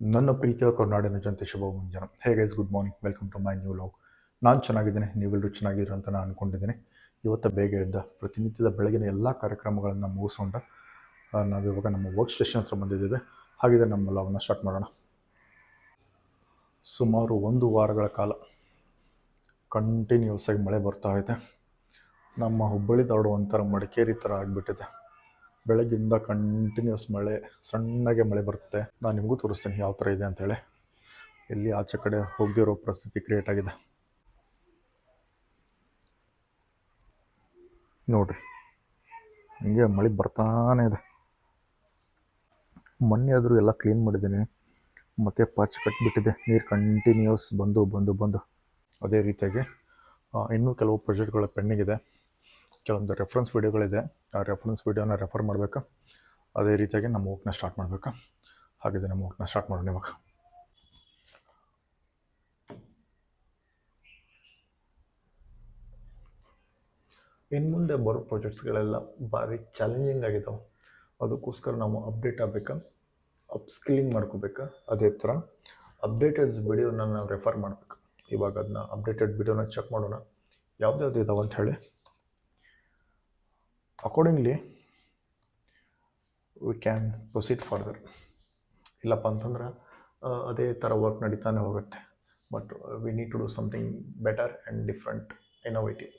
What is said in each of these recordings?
ನನ್ನ ಪ್ರೀತಿಯ ಕರ್ನಾಡಿನ ಜನತೆ, ಶುಭ ಮುಂಜಾನೆ. Hey guys good morning welcome to my new vlog ನಾನು ಚೆನ್ನಾಗಿದ್ದೇನೆ ನೀವೆಲ್ಲರೂ ಚೆನ್ನಾಗಿದ್ದೀರ ಅಂತ ನಾನು ಅಂದ್ಕೊಂಡಿದ್ದೀನಿ ಇವತ್ತು ಬೇಗ ಎದ್ದ ಪ್ರತಿನಿತ್ಯದ ಬೆಳಗಿನ ಎಲ್ಲ ಕಾರ್ಯಕ್ರಮಗಳನ್ನು ಮುಗಿಸ್ಕೊಂಡು ನಾವು ನಾವಿವಾಗ ನಮ್ಮ ವರ್ಕ್ ಸ್ಟೇಷನ್ ಹತ್ರ ಬಂದಿದ್ದೇವೆ. ಹಾಗಿದ್ರೆ ನಮ್ಮ ಲಾಗ್ನ ಸ್ಟಾರ್ಟ್ ಮಾಡೋಣ. ಸುಮಾರು ಒಂದು ವಾರಗಳ ಕಾಲ ಕಂಟಿನ್ಯೂಸ್ ಆಗಿ ಮಳೆ ಬರ್ತಾ ಇದೆ. ನಮ್ಮ ಹುಬ್ಬಳ್ಳಿ ಧಾರವಾಡ ಒಂಥರ ಮಡಿಕೇರಿ ಥರ ಆಗಿಬಿಟ್ಟಿದೆ. ಬೆಳಗ್ಗಿಂದ ಕಂಟಿನ್ಯೂಸ್ ಮಳೆ, ಸಣ್ಣಗೆ ಮಳೆ ಬರುತ್ತೆ. ನಾನು ನಿಮಗೂ ತೋರಿಸ್ತೀನಿ ಯಾವ ಥರ ಇದೆ ಅಂತೇಳಿ. ಎಲ್ಲಿ ಆಚೆ ಕಡೆ ಹೋಗದಿರೋ ಪರಿಸ್ಥಿತಿ ಕ್ರಿಯೇಟ್ ಆಗಿದೆ. ನೋಡ್ರಿ, ಹಿಂಗೆ ಮಳೆ ಬರ್ತಾನೆ ಇದೆ. ಮೊನ್ನೆ ಆದರೂ ಎಲ್ಲ ಕ್ಲೀನ್ ಮಾಡಿದ್ದೀನಿ. ಮತ್ತೆ ಪಾಚ್ ಕಟ್ಬಿಟ್ಟಿದೆ. ನೀರು ಕಂಟಿನ್ಯೂಸ್ ಬಂದು ಬಂದು ಬಂದು. ಅದೇ ರೀತಿಯಾಗಿ ಇನ್ನೂ ಕೆಲವು ಪ್ರಾಜೆಕ್ಟ್ಗಳ ಪೆಂಡಿಂಗ್ ಇದೆ. ಕೆಲವೊಂದು ರೆಫರೆನ್ಸ್ ವೀಡಿಯೋಗಳಿದೆ ಆ ರೆಫರೆನ್ಸ್ ವೀಡಿಯೋನ ರೆಫರ್ ಮಾಡಬೇಕು? ಅದೇ ರೀತಿಯಾಗಿ ನಮ್ಮ ವರ್ಕ್ನ ಸ್ಟಾರ್ಟ್ ಮಾಡಬೇಕು? ಹಾಗಿದೆ ನಮ್ಮ ವರ್ಕ್ನ ಸ್ಟಾರ್ಟ್ ಮಾಡೋಣ ಇವಾಗ. ಇನ್ನು ಮುಂದೆ ಬರೋ ಪ್ರಾಜೆಕ್ಟ್ಸ್ಗಳೆಲ್ಲ ಭಾರಿ ಚಾಲೆಂಜಿಂಗ್ ಆಗಿದ್ದಾವೆ ಅದಕ್ಕೋಸ್ಕರ ನಾವು ಅಪ್ಡೇಟ್ ಆಗಬೇಕಾ? ಅಪ್ಸ್ಕಿಲ್ಲಿಂಗ್ ಮಾಡ್ಕೋಬೇಕಾ? ಅದೇ ಥರ ಅಪ್ಡೇಟೆಡ್ ವಿಡಿಯೋನ ನಾವು ರೆಫರ್ ಮಾಡಬೇಕು. ಇವಾಗ ಅದನ್ನ ಅಪ್ಡೇಟೆಡ್ ವಿಡಿಯೋನ ಚೆಕ್ ಮಾಡೋಣ. ಯಾವ್ದು ಇದಾವೆ ಅಂತ ಹೇಳಿ. Accordingly we can proceed further ಇಲ್ಲಪ್ಪ ಅಂತಂದ್ರೆ ಅದೇ ಥರ ವರ್ಕ್ ನಡೀತಾನೆ ಹೋಗುತ್ತೆ. But we need to do something better and different innovative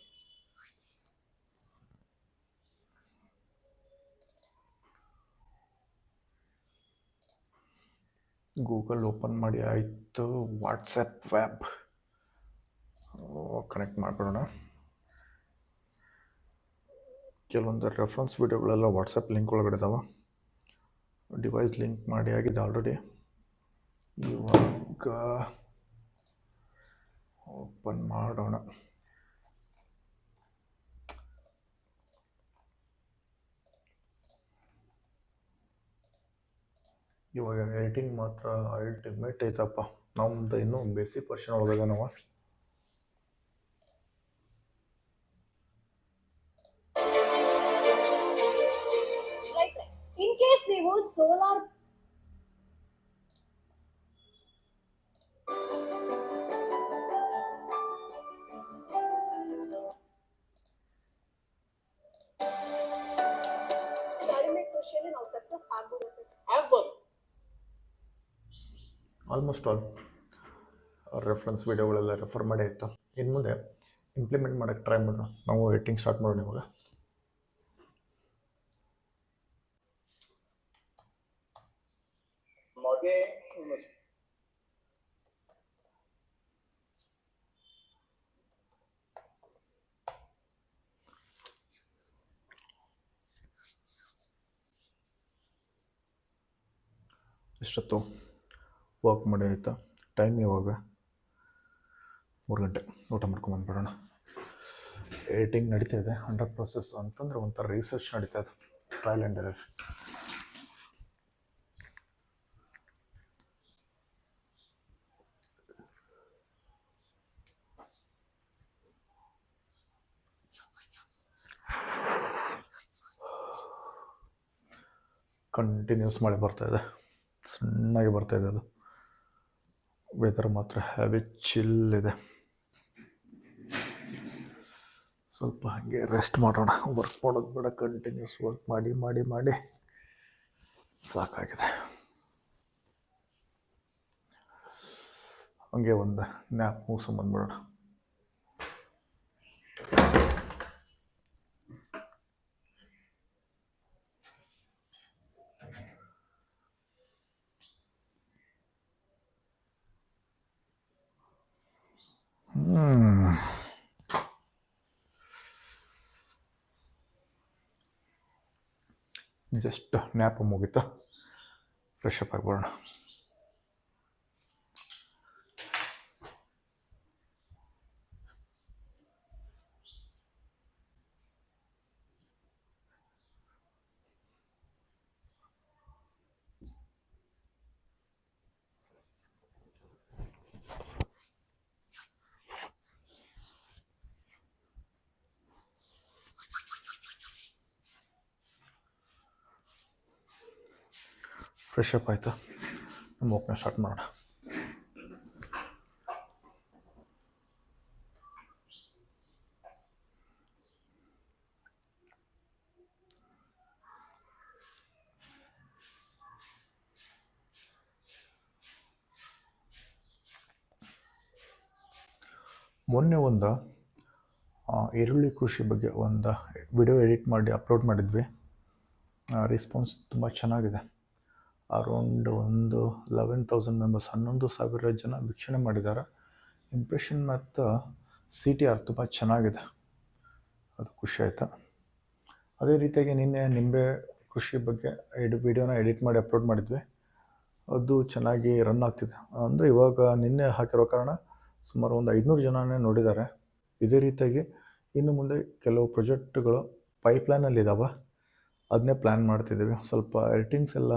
Google open ಮಾಡಿ ಆಯಿತು. ವಾಟ್ಸಪ್ ವ್ಯಾಬ್ ಕನೆಕ್ಟ್ ಮಾಡಿಬಿಡೋಣ ಕೆಲವೊಂದು ರೆಫರೆನ್ಸ್ ವೀಡಿಯೋಗಳೆಲ್ಲ ವಾಟ್ಸಪ್ ಲಿಂಕ್ ಒಳಗಡೆ ಇದಾವೆ. ಡಿವೈಸ್ ಲಿಂಕ್ ಮಾಡಿ ಆಗಿದೆ ಆಲ್ರೆಡಿ ಇವಾಗ ಓಪನ್ ಮಾಡೋಣ. ಇವಾಗ ಎಡಿಟಿಂಗ್ ಮಾತ್ರ ಅಲ್ಟಿಮೇಟ್ ಐತಪ್ಪ. ನಮ್ದು ಇನ್ನೂ ಬೇಸಿಕ್ ವರ್ಷನ್ ಒಳಗಡೆ ನಾವು ನೀವು ಸೋಲಾರ್ ಕಡಿಮೆ ಕೃಷಿಯಲ್ಲಿ ನಾವು ಸಕ್ಸಸ್ ಆಗ್ಬೋದು ಸರ್. ಆಗ್ಬೋದು. ಆಲ್ಮೋಸ್ಟ್ ಆಲ್ ರೆಫರೆನ್ಸ್ ವೀಡಿಯೋಗಳೆಲ್ಲ ರೆಫರ್ ಮಾಡಿ ಇತ್ತು. ಇನ್ನು ಮುಂದೆ ಇಂಪ್ಲಿಮೆಂಟ್ ಮಾಡೋಕ್ಕೆ ಟ್ರೈ ಮಾಡೋಣ. ನಾವು ವೇಟಿಂಗ್ ಸ್ಟಾರ್ಟ್ ಮಾಡೋಣ ಇವಾಗ. ಎಷ್ಟೊತ್ತು ವರ್ಕ್ ಮಾಡಿ ಆಯಿತಾ? ಟೈಮ್ ಯಾವಾಗ? ಮೂರು ಗಂಟೆ. ಊಟ ಮಾಡ್ಕೊಂಡು ಬಂದುಬಿಡೋಣ. ಎಡಿಟಿಂಗ್ ನಡೀತಾ ಇದೆ. ಅಂಡರ್ ಪ್ರೊಸೆಸ್ ಅಂತಂದ್ರೆ ಒಂಥರ ರಿಸರ್ಚ್ ನಡೀತಾ ಇದೆ. ಟ್ರಯಲ್ ಆ್ಯಂಡ್ ಎರರ್ ಕಂಟಿನ್ಯೂಸ್ ಮಳೆ ಬರ್ತಾ ಇದೆ. ಸಣ್ಣಗೆ ಬರ್ತಾ ಇದೆ ಅದು. ವೆದರ್ ಮಾತ್ರ ಹ್ಯಾವಿ ಚಿಲ್ ಇದೆ. ಸ್ವಲ್ಪ ಹಾಗೆ ರೆಸ್ಟ್ ಮಾಡೋಣ. ವರ್ಕ್ ಮಾಡೋದು ಬೇಡ ಕಂಟಿನ್ಯೂಸ್ ವರ್ಕ್ ಮಾಡಿ ಮಾಡಿ ಮಾಡಿ. ಸಾಕಾಗಿದೆ. ಹಂಗೆ ಒಂದು ನ್ಯಾಪ್ ಮುಗಿಸ್ಕೊಂಬಂದ್ಬಿಡೋಣ ಜಸ್ಟ್ ನ್ಯಾಪ ಮುಗೀತಾ? ಫ್ರೆಶ್ ಅಪ್ ಆಗ್ಬಿಡೋಣ ಫ್ರೆಶ್ ಅಪ್ ಆಯಿತು. ನಮ್ಮ ಓಪನ್ ಸ್ಟಾರ್ಟ್ ಮಾಡೋಣ. ಮೊನ್ನೆ ಒಂದು ಈರುಳ್ಳಿ ಕೃಷಿ ಬಗ್ಗೆ ಒಂದು ವಿಡಿಯೋ ಎಡಿಟ್ ಮಾಡಿ ಅಪ್ಲೋಡ್ ಮಾಡಿದ್ವಿ. ರೆಸ್ಪಾನ್ಸ್ ತುಂಬ ಚೆನ್ನಾಗಿದೆ. ಅರೌಂಡ್ ಒಂದು ಲೆವೆನ್ ತೌಸಂಡ್ ಮೆಂಬರ್ಸ್ ಹನ್ನೊಂದು ಸಾವಿರ ಜನ ವೀಕ್ಷಣೆ ಮಾಡಿದ್ದಾರೆ. ಇಂಪ್ರೆಷನ್ ಮತ್ತು ಸಿ ಟಿ ಆರ್ ತುಂಬ ಚೆನ್ನಾಗಿದೆ. ಅದು ಖುಷಿ ಆಯಿತು? ಅದೇ ರೀತಿಯಾಗಿ ನಿನ್ನೆ ನಿಂಬೆ ಕೃಷಿ ಬಗ್ಗೆ ಎಡ್, ವಿಡಿಯೋನ ಎಡಿಟ್ ಮಾಡಿ ಅಪ್ಲೋಡ್ ಮಾಡಿದ್ವಿ. ಅದು ಚೆನ್ನಾಗಿ ರನ್ ಆಗ್ತಿದೆ. ಅಂದರೆ ಇವಾಗ ನಿನ್ನೆ ಹಾಕಿರೋ ಕಾರಣ ಸುಮಾರು ಒಂದು ಐದುನೂರು ಜನನೇ ನೋಡಿದ್ದಾರೆ. ಇದೇ ರೀತಿಯಾಗಿ ಇನ್ನು ಮುಂದೆ ಕೆಲವು ಪ್ರಾಜೆಕ್ಟ್ಗಳು ಪೈಪ್ಲೈನಲ್ಲಿದ್ದಾವೆ ಅದನ್ನೇ ಪ್ಲ್ಯಾನ್ ಮಾಡ್ತಿದ್ದೀವಿ. ಸ್ವಲ್ಪ ಎಡಿಟಿಂಗ್ಸ್ ಎಲ್ಲ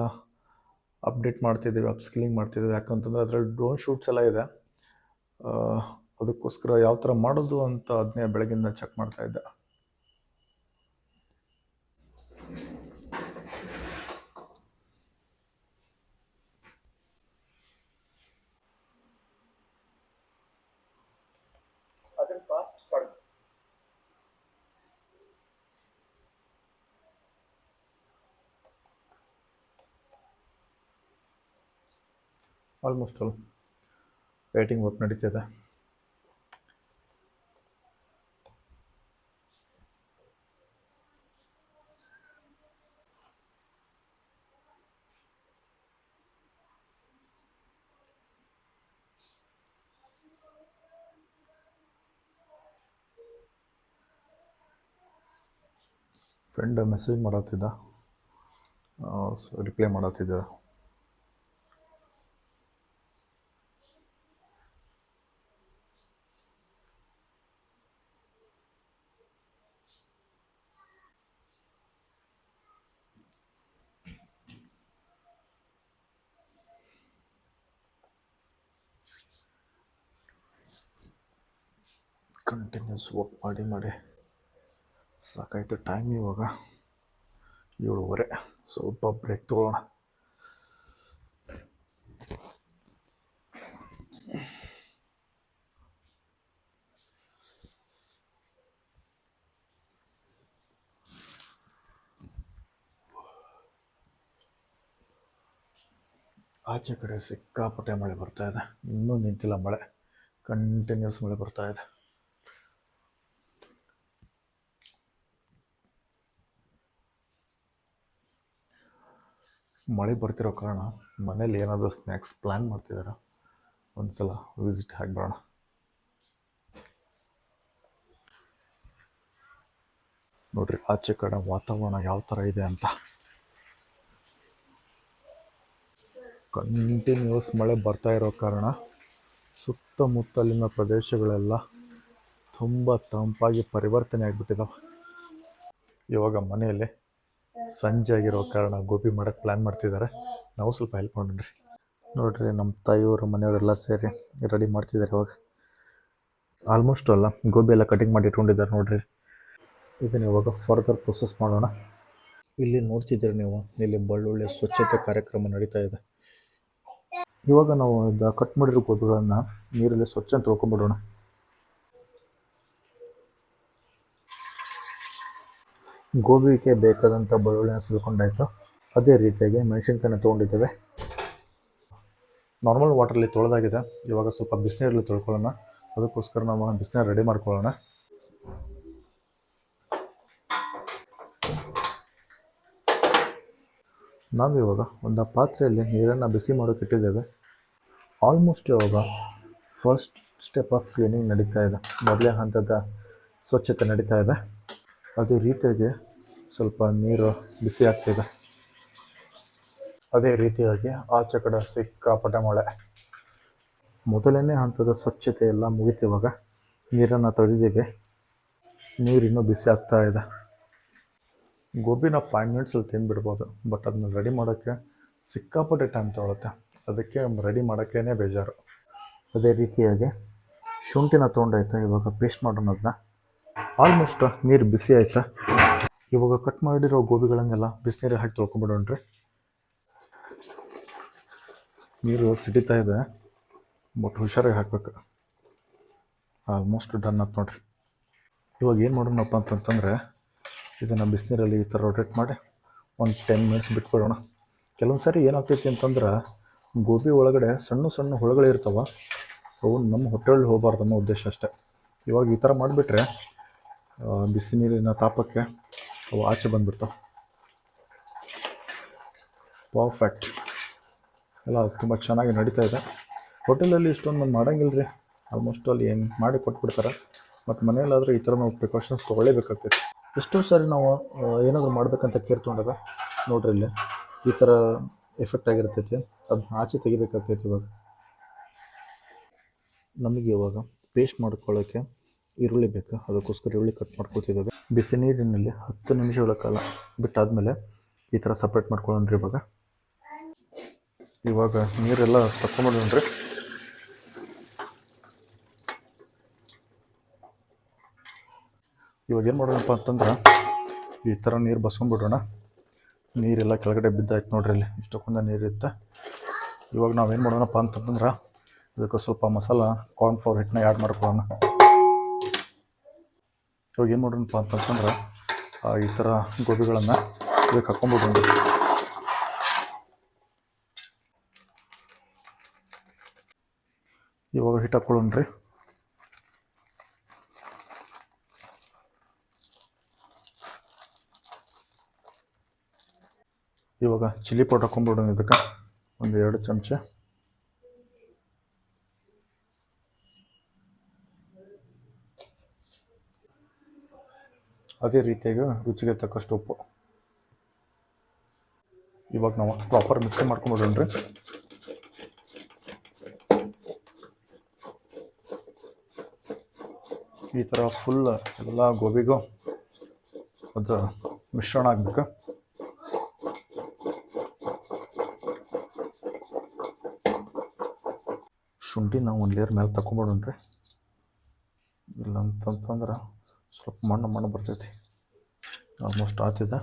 ಅಪ್ಡೇಟ್ ಮಾಡ್ತಿದ್ದೀವಿ ಅಪ್ಸ್ಕಿಲಿಂಗ್ ಮಾಡ್ತಿದ್ದೀವಿ. ಯಾಕಂತಂದರೆ ಅದರಲ್ಲಿ ಡ್ರೋನ್ ಶೂಟ್ಸ್ ಎಲ್ಲ ಇದೆ. ಅದಕ್ಕೋಸ್ಕರ ಯಾವ ಥರ ಮಾಡೋದು ಅಂತ ಅದನ್ನೇ ಬೆಳಗಿಂದ ಚೆಕ್ ಮಾಡ್ತಾ ಇದ್ದೆ. ಅದನ್ನ fast almost all writing work ನಡೀತಿದೆ. ಫ್ರೆಂಡ್ ಮೆಸೇಜ್ ಮಾಡತ್ತಿದ್ದ ರಿಪ್ಲೈ ಮಾಡತ್ತಿದ್ದ ಕಂಟಿನ್ಯೂಸ್ ವರ್ಕ್ ಮಾಡಿ ಮಾಡಿ. ಸಾಕಾಯಿತು ಟೈಮ್ ಇವಾಗ. ಏಳುವರೆ. ಸ್ವಲ್ಪ ಬ್ರೇಕ್ ತೊಗೊಳ್ಳೋಣ. ಆಚೆ ಕಡೆ ಸಿಕ್ಕಾಪಟ್ಟೆ ಮಳೆ ಬರ್ತಾ ಇದೆ. ಇನ್ನೂ ನಿಂತಿಲ್ಲ ಮಳೆ. ಕಂಟಿನ್ಯೂಸ್ ಮಳೆ ಬರ್ತಾ ಇದೆ. ಮಳೆ ಬರ್ತಿರೋ ಕಾರಣ ಮನೇಲಿ ಏನಾದರೂ ಸ್ನ್ಯಾಕ್ಸ್ ಪ್ಲ್ಯಾನ್ ಮಾಡ್ತಿದ್ದಾರೆ ಒಂದು ಸಲ ವಿಸಿಟ್ ಆಗಿ ಬರೋಣ. ನೋಡ್ರಿ, ಆಚೆ ಕಡೆ ವಾತಾವರಣ ಯಾವ ಥರ ಇದೆ ಅಂತ. ಕಂಟಿನ್ಯೂಸ್ ಮಳೆ ಬರ್ತಾ ಇರೋ ಕಾರಣ ಸುತ್ತಮುತ್ತಲಿನ ಪ್ರದೇಶಗಳೆಲ್ಲ ತುಂಬ ತಂಪಾಗಿ ಪರಿವರ್ತನೆ ಆಗಿಬಿಟ್ಟಿದಾವೆ. ಇವಾಗ ಮನೆಯಲ್ಲಿ ಸಂಜೆ ಆಗಿರೋ ಕಾರಣ ಗೋಬಿ ಮಾಡೋಕ್ಕೆ ಪ್ಲ್ಯಾನ್ ಮಾಡ್ತಿದ್ದಾರೆ ನಾವು ಸ್ವಲ್ಪ ಹೆಲ್ಪ್ ಮಾಡೋಣ್ರಿ. ನೋಡಿರಿ ನಮ್ಮ ತಾಯಿಯವರು, ಮನೆಯವರೆಲ್ಲ ಸೇರಿ ರೆಡಿ ಮಾಡ್ತಿದ್ದಾರೆ ಇವಾಗ. ಆಲ್ಮೋಸ್ಟ್ ಅಲ್ಲ, ಗೋಬಿ ಎಲ್ಲ ಕಟಿಂಗ್ ಮಾಡಿ ಇಟ್ಕೊಂಡಿದ್ದಾರೆ ನೋಡಿರಿ. ಇದನ್ನು ಇವಾಗ ಫರ್ದರ್ ಪ್ರೊಸೆಸ್ ಮಾಡೋಣ. ಇಲ್ಲಿ ನೋಡ್ತಿದ್ದೀರಿ ನೀವು, ಇಲ್ಲಿ ಬಳ್ಳುಳ್ಳಿ ಸ್ವಚ್ಛತೆ ಕಾರ್ಯಕ್ರಮ ನಡೀತಾ ಇದೆ. ಇವಾಗ ನಾವು ಕಟ್ ಮಾಡಿರೋ ಗೋಬಿಗಳನ್ನು ನೀರಲ್ಲಿ ಸ್ವಚ್ಛ ತೊಳ್ಕೊಂಬಿಡೋಣ. ಗೋಬಿಗೆ ಬೇಕಾದಂಥ ಬೆಳ್ಳುಳ್ಳಿನ ಸುಲ್ಕೊಂಡಾಯಿತು. ಅದೇ ರೀತಿಯಾಗಿ ಮೆಣಸಿನ್ಕಾಯಿನ ತೊಗೊಂಡಿದ್ದೇವೆ. ನಾರ್ಮಲ್ ವಾಟ್ರಲ್ಲಿ ತೊಳೆದಾಗಿದೆ. ಇವಾಗ ಸ್ವಲ್ಪ ಬಿಸಿನೀರಲ್ಲಿ ತೊಳ್ಕೊಳ್ಳೋಣ. ಅದಕ್ಕೋಸ್ಕರ ನಾವು ಬಿಸಿನೀರು ರೆಡಿ ಮಾಡ್ಕೊಳ್ಳೋಣ. ನಾವಿವಾಗ ಒಂದು ಪಾತ್ರೆಯಲ್ಲಿ ನೀರನ್ನು ಬಿಸಿ ಮಾಡೋಕೆ ಇಟ್ಟಿದ್ದೇವೆ. ಆಲ್ಮೋಸ್ಟ್ ಇವಾಗ ಫಸ್ಟ್ ಸ್ಟೆಪ್ ಆಫ್ ಕ್ಲೀನಿಂಗ್ ನಡೀತಾ ಇದೆ. ಮೊದಲೇ ಹಂತದ ಸ್ವಚ್ಛತೆ ನಡೀತಾ ಇದೆ. ಅದೇ ರೀತಿಯಾಗಿ ಸ್ವಲ್ಪ ನೀರು ಬಿಸಿ ಆಗ್ತಿದೆ. ಅದೇ ರೀತಿಯಾಗಿ ಆಚೆ ಕಡೆ ಸಿಕ್ಕಾಪಟ್ಟೆ ಮಳೆ. ಮೊದಲನೇ ಹಂತದ ಸ್ವಚ್ಛತೆ ಎಲ್ಲ ಮುಗಿತಿವಾಗ ನೀರನ್ನು ತೆಗೆದಿದ್ದೀವಿ ನೀರು ಇನ್ನೂ ಬಿಸಿ ಆಗ್ತಾ ಇದೆ. ಗೋಬಿನ ಫೈವ್ ಮಿನಿಟ್ಸಲ್ಲಿ ತಿಂದುಬಿಡ್ಬೋದು ಬಟ್ ಅದನ್ನ ರೆಡಿ ಮಾಡೋಕ್ಕೆ ಸಿಕ್ಕಾಪಟ್ಟೆ ಟೈಮ್ ತೊಗೊಳುತ್ತೆ. ಅದಕ್ಕೆ ರೆಡಿ ಮಾಡೋಕ್ಕೇ ಬೇಜಾರು. ಅದೇ ರೀತಿಯಾಗಿ ಶುಂಠಿನ ತೊಗೊಂಡಾಯ್ತು, ಇವಾಗ ಪೇಸ್ಟ್ ಮಾಡೋಣ ಅದನ್ನ ಆಲ್ಮೋಸ್ಟ್ ನೀರು ಬಿಸಿ ಆಯಿತಾ? ಇವಾಗ ಕಟ್ ಮಾಡಿರೋ ಗೋಬಿಗಳನ್ನೆಲ್ಲ ಬಿಸಿನೀರು ಹಾಕಿ ತೊಳ್ಕೊಂಬಿಡೋಣ್ರಿ. ನೀರು ಸಿಡಿತಾ ಇದೆ ಬಟ್ ಹುಷಾರಾಗಿ ಹಾಕ್ಬೇಕು. ಆಲ್ಮೋಸ್ಟ್ ಡನ್ ಆಯ್ತು ನೋಡ್ರಿ. ಇವಾಗ ಏನು ಮಾಡೋಣಪ್ಪ ಅಂತಂತಂದರೆ, ಇದನ್ನು ಬಿಸಿನೀರಲ್ಲಿ ಈ ಥರ ರೊಟೇಟ್ ಮಾಡಿ ಒಂದು ಟೆನ್ ಮಿನಿಟ್ಸ್ ಬಿಟ್ಕೊಡೋಣ ಕೆಲವೊಂದು ಸಾರಿ ಏನಾಗ್ತೈತಿ ಅಂತಂದ್ರೆ, ಗೋಬಿ ಒಳಗಡೆ ಸಣ್ಣ ಸಣ್ಣ ಹುಳುಗಳು ಅವು ನಮ್ಮ ಹೊಟ್ಟೆಯಲ್ಲಿ ಹೋಗಬಾರ್ದು ಅನ್ನೋ ಉದ್ದೇಶ ಅಷ್ಟೇ. ಇವಾಗ ಈ ಥರ ಮಾಡಿಬಿಟ್ರೆ ಬಿಸಿ ನೀರಿನ ತಾಪಕ್ಕೆ ಅವು ಆಚೆ ಬಂದುಬಿಡ್ತಾವೆ. ಪರ್ಫೆಕ್ಟ್ ಎಲ್ಲ ತುಂಬ ಚೆನ್ನಾಗಿ ನಡೀತಾ ಇದೆ. ಹೋಟೆಲಲ್ಲಿ ಇಷ್ಟೊಂದು ಮಾಡಂಗಿಲ್ಲ ರೀ ಆಲ್ಮೋಸ್ಟ್ ಅಲ್ಲಿ ಏನು ಮಾಡಿ ಕೊಟ್ಬಿಡ್ತಾರೆ. ಮತ್ತು ಮನೆಯಲ್ಲಾದರೂ ಈ ಥರ ನಾವು ಪ್ರಿಕಾಷನ್ಸ್ ತೊಗೊಳ್ಳೇಬೇಕಾಗ್ತೈತಿ. ಎಷ್ಟೋ ಸಾರಿ ನಾವು ಏನಾದರೂ ಮಾಡ್ಬೇಕಂತ ಕೇರ್ ತೊಗೊಂಡಾಗ ನೋಡ್ರಿ ಇಲ್ಲಿ ಈ ಥರ ಎಫೆಕ್ಟ್ ಆಗಿರ್ತೈತಿ. ಅದನ್ನ ಆಚೆ ತೆಗಿಬೇಕಾಗ್ತೈತಿ ಇವಾಗ. ನಮಗೆ ಇವಾಗ ಪೇಸ್ಟ್ ಮಾಡ್ಕೊಳ್ಳೋಕ್ಕೆ ಈರುಳ್ಳಿ ಬೇಕು. ಅದಕ್ಕೋಸ್ಕರ ಈರುಳ್ಳಿ ಕಟ್ ಮಾಡ್ಕೊತಿದ್ದೇವೆ ಬಿಸಿ ನೀರಿನಲ್ಲಿ ಹತ್ತು ನಿಮಿಷಗಳ ಕಾಲ ಬಿಟ್ಟಾದಮೇಲೆ ಈ ಥರ ಸಪ್ರೇಟ್ ಮಾಡ್ಕೊಳ್ಳೋಣ್ರಿ ಇವಾಗ. ಇವಾಗ ನೀರೆಲ್ಲ ತಕೊಂಬಿಡೋಣ್ರಿ ಇವಾಗ ಏನು ಮಾಡೋಣಪ್ಪ ಅಂತಂದ್ರೆ ಈ ಥರ ನೀರು ಬಸ್ಕೊಂಡ್ಬಿಡೋಣ. ನೀರೆಲ್ಲ ಕೆಳಗಡೆ ಬಿದ್ದಾಯ್ತು ನೋಡ್ರಿ ಇಲ್ಲಿ ಇಷ್ಟಕ್ಕೊಂದ ನೀರಿರುತ್ತೆ. ಇವಾಗ ನಾವೇನು ಮಾಡೋಣಪ್ಪ ಅಂತಂದ್ರೆ ಅದಕ್ಕೆ ಸ್ವಲ್ಪ ಮಸಾಲ ಕಾರ್ನ್ ಫ್ಲವರ್ ಹಿಟ್ಟನ್ನ ಆ್ಯಡ್ ಮಾಡ್ಕೊಳ್ಳೋಣ. ಇವಾಗ ಏನು ಮಾಡೋಣಪ್ಪ ಅಂತಂತಂದ್ರೆ ಈ ಥರ ಗೋಬಿಗಳನ್ನು ಇದಕ್ಕೆ ಹಾಕ್ಕೊಂಬಿಡೋಣ ಇವಾಗ ಹಿಟ್ಟು ಹಾಕ್ಕೊಳ್ಳೋಣ ರೀ. ಇವಾಗ ಚಿಲ್ಲಿ ಪೌಡರ್ ಹಾಕ್ಕೊಂಬಿಡೋಣ ಇದಕ್ಕೆ. ಒಂದು ಎರಡು ಚಮಚ. ಅದೇ ರೀತಿಯಾಗಿ ರುಚಿಗೆ ತಕ್ಕಷ್ಟು ಉಪ್ಪು. ಇವಾಗ ನಾವು ಪ್ರಾಪರ್ ಮಿಕ್ಸ್ ಮಾಡ್ಕೊಂಡ್ಬಿಡೋಣ ರೀ ಈ ಥರ ಫುಲ್ ಎಲ್ಲ ಗೋಬಿಗೂ ಅದು ಮಿಶ್ರಣ ಆಗಬೇಕು. ಶುಂಠಿ ನಾವು ಒಂದು ಲೇಯರ್ ಮೇಲೆ ತಗೊಂಬಿಡೋಣ್ರಿ ಇಲ್ಲ ಅಂತಂತಂದ್ರೆ ಸ್ವಲ್ಪ ಮಣ್ಣು ಮಣ್ಣು ಬರ್ತೈತಿ. ಆಲ್ಮೋಸ್ಟ್ ಆತಿದೆ.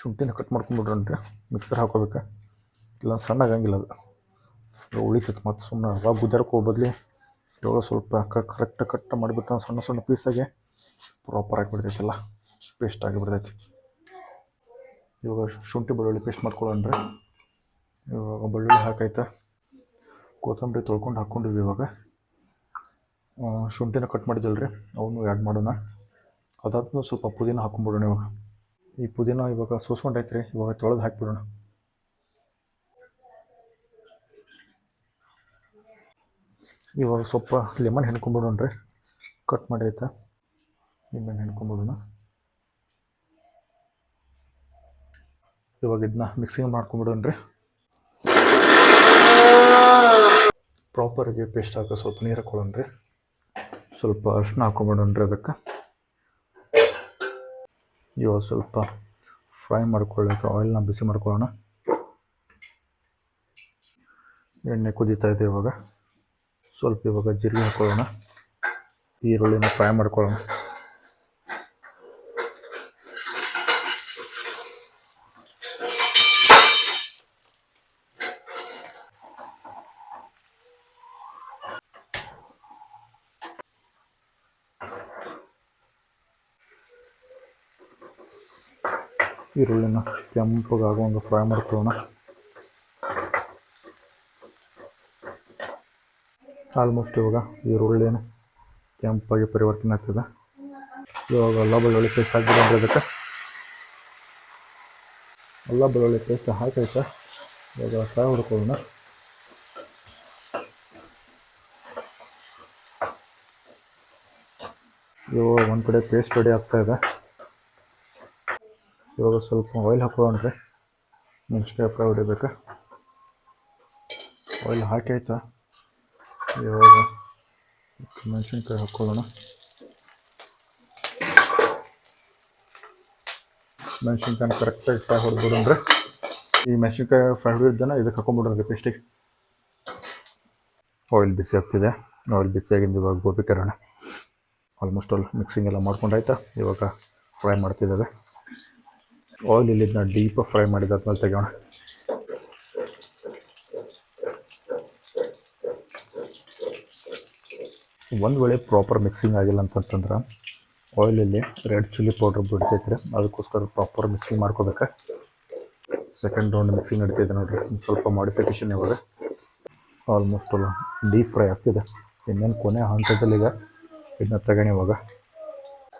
ಶುಂಠಿನ ಕಟ್ ಮಾಡ್ಕೊಂಬಿಡ್ರಿ ಮಿಕ್ಸರ್ ಹಾಕೋಬೇಕು. ಇಲ್ಲ ಸಣ್ಣ ಆಗಂಗಿಲ್ಲ ಅದು. ಉಳಿತೈತೆ ಮತ್ತು ಸುಮ್ಮನೆ ಅವಾಗ ಗುದ್ದಾಡ್ಕೋ ಬದಲಿ ಇವಾಗ ಸ್ವಲ್ಪ ಕರೆಕ್ಟ್ ಕಟ್ ಮಾಡಿಬಿಟ್ಟು ಸಣ್ಣ ಸಣ್ಣ ಪೀಸಾಗೆ ಪ್ರಾಪರ್ ಆಗಿಬಿಡ್ತೈತಲ್ಲ ಪೇಸ್ಟ್ ಆಗಿಬಿಡ್ತೈತಿ ಇವಾಗ ಶುಂಠಿ ಬೆಳ್ಳುಳ್ಳಿ ಪೇಸ್ಟ್ ಮಾಡ್ಕೊಳ್ಳೋಣ್ರಿ. ಇವಾಗ ಬೆಳ್ಳುಳ್ಳಿ ಹಾಕೈತೆ ಕೊತ್ತಂಬರಿ ತೊಳ್ಕೊಂಡು ಹಾಕ್ಕೊಂಡಿವಿ ಇವಾಗ. ಶುಂಠಿನ ಕಟ್ ಮಾಡಿದ್ದಲ್ಲ ರೀ ಅವನು ಆ್ಯಡ್ ಮಾಡೋಣ. ಅದಾದ್ಮೇಲೆ ಸ್ವಲ್ಪ ಪುದೀನ ಹಾಕ್ಕೊಂಬಿಡೋಣ ಇವಾಗ. ಈ ಪುದೀನ ಇವಾಗ ಸೋಸ್ಕೊಂಡೈತೆ ರೀ ಇವಾಗ ತೊಳೆದು ಹಾಕಿಬಿಡೋಣ. ಇವಾಗ ಸ್ವಲ್ಪ ಲೆಮನ್ ಹೆಣ್ಕೊಂಬಿಡೋಣ ರೀ ಕಟ್ ಮಾಡಿ ಆಯ್ತಾ ಲೆಮನ್ ಹೆಣ್ಕೊಂಬಿಡೋಣ. ಇವಾಗ ಇದನ್ನ ಮಿಕ್ಸಿಂಗ್ ಮಾಡ್ಕೊಂಬಿಡೋಣ ರೀ ಪ್ರಾಪರಾಗಿ ಪೇಸ್ಟ್ ಹಾಕೋ ಸ್ವಲ್ಪ ನೀರು ಹಾಕೊಳ್ಳೋಣ ರೀ ಸ್ವಲ್ಪ ಅರ್ಶಿನ ಹಾಕೊಂಬಿಡೋಣ ರೀ ಅದಕ್ಕೆ. ಇವಾಗ ಸ್ವಲ್ಪ ಫ್ರೈ ಮಾಡ್ಕೊಳ್ಳೋಕೆ ಆಯಿಲ್ನ ಬಿಸಿ ಮಾಡ್ಕೊಳ್ಳೋಣ. ಎಣ್ಣೆ ಕುದೀತಾ ಇದೆ ಇವಾಗ. ಸ್ವಲ್ಪ ಇವಾಗ ಜೀರಿಗೆ ಹಾಕೊಳ್ಳೋಣ. ಈರುಳ್ಳಿನ ಫ್ರೈ ಮಾಡ್ಕೊಳ್ಳೋಣ. ಈರುಳ್ಳಿನ ಕೆಂಪಗೆ ಒಂದು ಫ್ರೈ ಮಾಡ್ಕೊಳ್ಳೋಣ. ಆಲ್ಮೋಸ್ಟ್ ಇವಾಗ ಈರುಳ್ಳಿನ ಕೆಂಪಾಗಿ ಪರಿವರ್ತನೆ ಆಗ್ತದೆ. ಇವಾಗ ಎಲ್ಲ ಬೆಳ್ಳುಳ್ಳಿ ಪೇಸ್ಟ್ ಹಾಕಿದ್ರೆ ಅದಕ್ಕೆ ಎಲ್ಲ ಬೆಳ್ಳುಳ್ಳಿ ಪೇಸ್ಟ್ ಹಾಕೈತೆ. ಇವಾಗ ಫ್ರೈ ಮಾಡ್ಕೊಳ್ಳೋಣ. ಇವಾಗ ಒಂದು ಕಡೆ ಪೇಸ್ಟ್ ರೆಡಿ ಆಗ್ತಾಯಿದೆ ಇವಾಗ ಸ್ವಲ್ಪ ಆಯಿಲ್ ಹಾಕೊಂಡ್ರೆ ರೀ ಮೆಣಸಿನ್ಕಾಯಿ ಫ್ರೈ ಹೊಡಿಬೇಕು ಆಯಿಲ್ ಹಾಕಿ ಆಯ್ತಾ? ಇವಾಗ ಮೆಣಸಿನ್ಕಾಯಿ ಹಾಕ್ಕೊಳ್ಳೋಣ ಮೆಣಸಿನ್ಕಾಯಿ ಕರೆಕ್ಟಾಗಿ ಫ್ರೈ ಹೊಡೆದ್ಬಿಡೋಣ್ರಿ ಈ ಮೆಣಸಿನ್ಕಾಯಿ ಫ್ರೈ ಹೊಡಿದ್ದನ್ನ ಇದಕ್ಕೆ ಹಾಕೊಂಡ್ಬಿಡೋಣ ಪೇಸ್ಟಿಗೆ ಆಯಿಲ್ ಬಿಸಿ ಆಗ್ತಿದೆ. ಆಯಿಲ್ ಬಿಸಿ ಆಗಿಂದ ಇವಾಗ ಗೋಬಿ ಕರೋಣ. ಆಲ್ಮೋಸ್ಟ್ ಆಲ್ ಮಿಕ್ಸಿಂಗ್ ಎಲ್ಲ ಮಾಡ್ಕೊಂಡಾಯ್ತಾ ಇವಾಗ ಫ್ರೈ ಮಾಡ್ತಿದ್ದಾವೆ. ಆಯಿಲ್ ಇಲ್ಲಿ ಇದನ್ನ ಡೀಪ್ ಫ್ರೈ ಮಾಡಿದ ಮಾಡಿದಾದ್ಮೇಲೆ ತೆಗೋಣ ಒಂದು ವೇಳೆ ಪ್ರಾಪರ್ ಮಿಕ್ಸಿಂಗ್ ಆಗಿಲ್ಲ ಅಂತಂತಂದ್ರೆ ಆಯಿಲಲ್ಲಿ ರೆಡ್ ಚಿಲ್ಲಿ ಪೌಡ್ರ್ ಬಿಡ್ತೈತ್ರಿ, ಅದಕ್ಕೋಸ್ಕರ ಪ್ರಾಪರ್ ಮಿಕ್ಸಿಂಗ್ ಮಾಡ್ಕೋಬೇಕ. ಸೆಕೆಂಡ್ ರೌಂಡ್ ಮಿಕ್ಸಿಂಗ್ ನಡೀತಿದೆ ನೋಡಿರಿ ಸ್ವಲ್ಪ ಮಾಡಿಫಿಕೇಷನ್ ಇವಾಗ. ಆಲ್ಮೋಸ್ಟ್ ಅಲ್ಲ ಡೀಪ್ ಫ್ರೈ ಆಗ್ತಿದೆ. ಇನ್ನೇನು ಕೊನೆ ಹಂತದಲ್ಲಿ ಈಗ ಇದನ್ನ ತಗೊಂಡು ಇವಾಗ.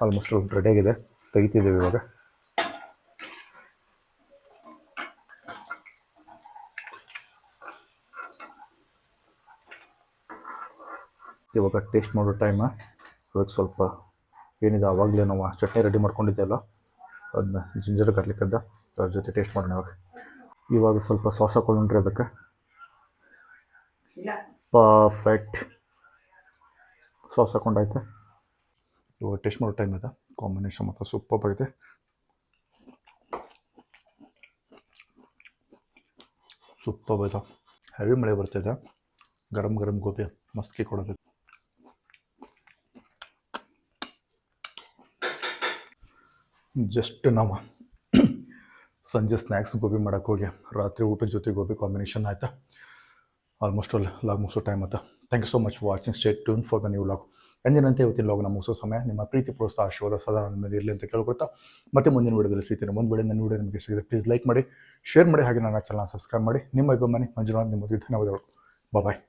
ಆಲ್ಮೋಸ್ಟ್ ರೆಡಿಯಾಗಿದೆ ತೆಗಿತಿದ್ದೀವಿ ಇವಾಗ. ಇವಾಗ ಟೇಸ್ಟ್ ಮಾಡೋ ಟೈಮ ಇವಾಗ ಸ್ವಲ್ಪ ಏನಿದೆ ಆವಾಗಲೇ ನಾವು ಚಟ್ನಿ ರೆಡಿ ಮಾಡ್ಕೊಂಡಿದ್ದೆಲ್ಲ ಅದನ್ನ ಜಿಂಜರ್ ಕರ್ಲಿಕ್ಕದ ಅದ ಅದ್ರ ಜೊತೆ ಟೇಸ್ಟ್ ಮಾಡೋಣ ಇವಾಗ. ಇವಾಗ ಸ್ವಲ್ಪ ಸಾಸ್ ಹಾಕೊಂಡ್ರಿ ಅದಕ್ಕೆ. ಪರ್ಫೆಕ್ಟ್ ಸಾಸ್ ಹಾಕೊಂಡಾಯ್ತು ಇವಾಗ ಟೇಸ್ಟ್ ಮಾಡೋ ಟೈಮ್ ಇದೆ. ಕಾಂಬಿನೇಷನ್ ಮಾತ್ರ ಸೂಪರ್ ಬರುತ್ತೆ ಸೂಪರ್ ಇದೆ. ಹೆವಿ ಮಳೆ ಬರ್ತಿದೆ. ಗರಂ ಗರಂ ಗೋಬಿ, ಮಸ್ಕಿ ಕೊಡೋದು ಜಸ್ಟ್ ನಾವು ಸಂಜೆ ಸ್ನ್ಯಾಕ್ಸ್ ಗೋಬಿ ಮಾಡೋಕ್ಕೆ ಹೋಗಿ, ರಾತ್ರಿ ಊಟದ ಜೊತೆ ಗೋಬಿ ಕಾಂಬಿನೇಷನ್ ಆಯ್ತಾ? ಆಲ್ಮೋಸ್ಟ್ ಆಲ್ ಲಾಗ್ ಮುಗಿಸೋ ಟೈಮ್ ಆಯ್ತಾ? Thank you so much watching stay tuned for the new log ಎಂದಿನಂತೆ ಇವತ್ತಿನ ಲಾಗ್ನ ಮುಗಿಸೋ ಸಮಯ, ನಿಮ್ಮ ಪ್ರೀತಿ ಪ್ರೋತ್ಸಾಹ, ಆಶೀರ್ವಾದ ಸದಾ ನನ್ನ ಮೇಲೆ ಇರಲಿ ಅಂತ ಕೇಳ್ಕೊಳ್ತಾ. ಮತ್ತೆ ಮುಂದಿನ ವಿಡಿಯೋದಲ್ಲಿ ಸಿಗ್ತೀನಿ. ಒಂದು ವೇಳೆ ನನ್ನ ವಿಡಿಯೋ ನಿಮಗೆ ಸಿಗಿದೆ ಪ್ಲೀಸ್ ಲೈಕ್ ಮಾಡಿ ಶೇರ್ ಮಾಡಿ, ಹಾಗೆ ನನ್ನ ಚಾನಲ್ ಸಬ್ಸ್ಕ್ರೈಬ್ ಮಾಡಿ. ನಿಮ್ಮ ಅಭಿಮಾನಿ ಮಂಜುನಾಥ್ ನಿಮ್ಮೊಂದಿಗೆ ಧನ್ಯವಾದಗಳು. ಬಾಯ್